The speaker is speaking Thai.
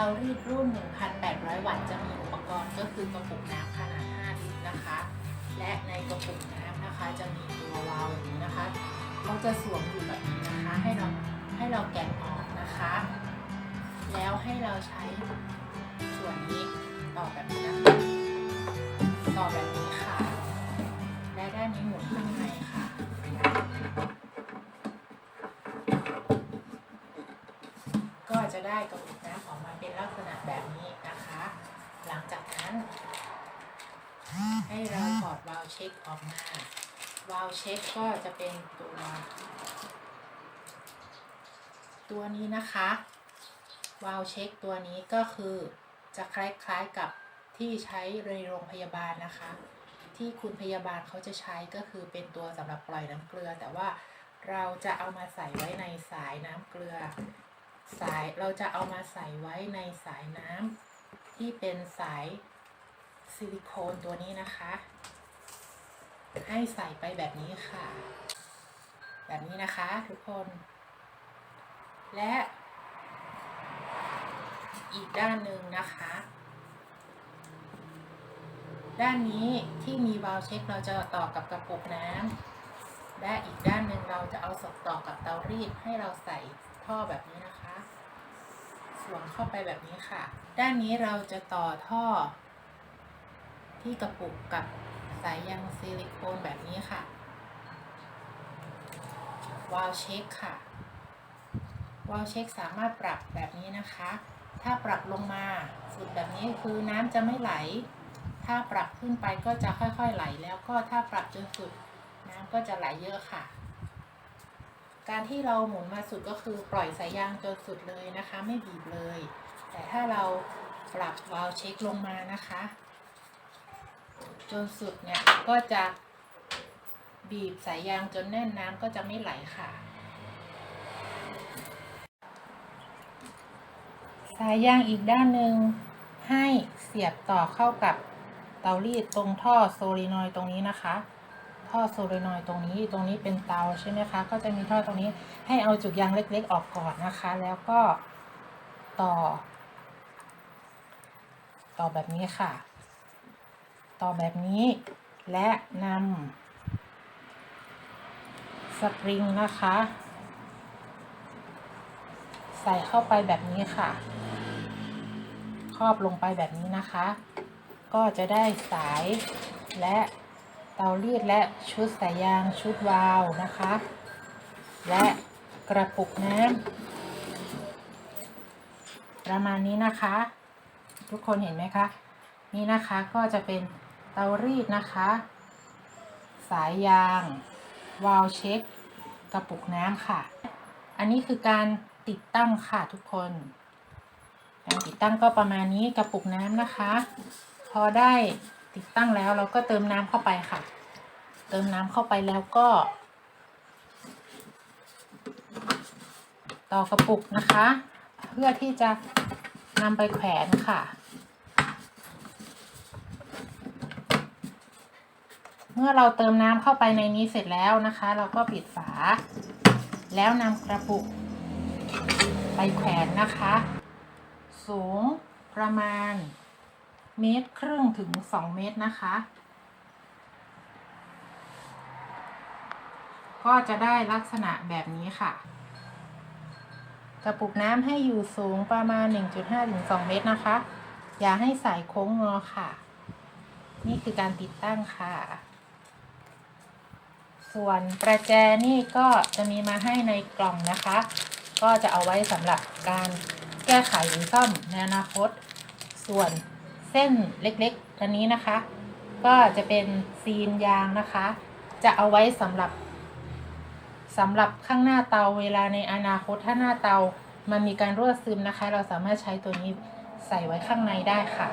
เตารีดรุ่น 1,800 วัตต์จะมีอุปกรณ์ก็คือกระปุกน้ำขนาด 5 ลิตรนะคะ และในกระปุกน้ำนะคะ จะมีตัววาล์วแบบนี้นะคะเขาจะสวมอยู่แบบนี้นะคะ ให้เราให้เราแกะออกนะคะ แล้วให้เราใช้ส่วนนี้ต่อแบบนี้นะคะ ได้กระปุกน้ำออกมาเป็นลักษณะแบบนี้นะคะ หลังจากนั้น ให้เราถอดวาล์วเช็คออกมาวาล์วเช็คก็จะเป็นตัว ตัวนี้นะคะวาล์วเช็คตัวนี้ก็คือจะคล้ายๆกับที่ใช้ในโรงพยาบาลนะคะ ที่คุณพยาบาลเขาจะใช้ก็คือเป็นตัวสำหรับปล่อยน้ำเกลือ แต่ว่าเราจะเอามาใส่ไว้ในสายน้ำเกลือ สายเราจะเอามาใส่ไว้ในสายน้ำที่เป็นสายซิลิโคนตัวนี้นะคะ ให้ใส่ไปแบบนี้ค่ะ แบบนี้นะคะทุกคน และอีกด้านหนึ่งนะคะ ด้านนี้ที่มีวาล์วเช็คเราจะต่อกับกระปุกน้ำและอีกด้านหนึ่งเราจะเอาสดต่อกับเตารีดให้เราใส่ ท่อแบบนี้นะคะ สวมเข้าไปแบบนี้ค่ะ ด้านนี้เราจะต่อท่อ ที่กระปุกกับสายยางซิลิโคนแบบนี้ค่ะ วาล์วเช็คค่ะ วาล์วเช็คสามารถปรับแบบนี้นะคะ ถ้าปรับลงมาสุดแบบนี้คือน้ำจะไม่ไหล ถ้าปรับขึ้นไปก็จะค่อยๆไหลแล้วก็ถ้าปรับจนสุดน้ำก็จะไหลเยอะค่ะ การที่เราหมุนมาสุดก็คือปล่อยสายยางจนสุดเลยนะคะ ไม่บีบเลย แต่ถ้าเราปรับวาล์วเช็คลงมานะคะ จนสุดเนี่ยก็จะบีบสายยางจนแน่นน้ำก็จะไม่ไหลค่ะ สายยางอีกด้านหนึ่งให้เสียบต่อเข้ากับเตารีดตรงท่อโซลินอยตรงนี้นะคะ ท่อโซลินอยด์ตรงนี้ ตรงนี้เป็นเตาใช่ไหมคะ ก็จะมีท่อตรงนี้ให้เอาจุกยางเล็ก ๆ ออกก่อนนะคะ แล้วก็ต่อ ต่อแบบนี้ค่ะ ต่อแบบนี้ และนำสปริงนะคะ ใส่เข้าไปแบบนี้ค่ะครอบลงไปแบบนี้นะคะ ก็จะได้สายและ เตารีดและชุดสายยางชุดวาล์วนะคะ และกระปุกน้ำประมาณนี้นะคะ ทุกคนเห็นไหมคะ นี่นะคะก็จะเป็นเตารีดนะคะ สายยาง วาล์วเช็ค กระปุกน้ำค่ะ อันนี้คือการติดตั้งค่ะทุกคนการติดตั้งก็ประมาณนี้กระปุกน้ำนะคะ พอได้ ติดตั้งแล้วเราก็เติมน้ำเข้าไปค่ะ เติมน้ำเข้าไปแล้วก็ ต่อกระปุกนะคะ เพื่อที่จะนำไปแขวนค่ะ เมื่อเราเติมน้ำเข้าไปในนี้เสร็จแล้วนะคะ เราก็ปิดฝา แล้วนำกระปุก ไปแขวนนะคะ สูงประมาณ เมตรครึ่งถึงสองเมตรนะคะ ก็จะได้ลักษณะแบบนี้ค่ะ กระปุกน้ำให้อยู่สูงประมาณ 1.5ถึง2เมตรนะคะ อย่าให้สายโค้งงอค่ะ นี่คือการติดตั้งค่ะ ส่วนประแจนี่ก็จะมีมาให้ในกล่องนะคะ ก็จะเอาไว้สำหรับการแก้ไขหรือซ่อมในอนาคต ส่วน เส้นเล็กๆอันนี้นะคะ ก็จะเป็นซีนยางนะคะ จะเอาไว้สำหรับสำหรับข้างหน้าเตาเวลาในอนาคตถ้าหน้าเตามันมีการรั่วซึมนะคะ เราสามารถใช้ตัวนี้ใส่ไว้ข้างในได้ค่ะ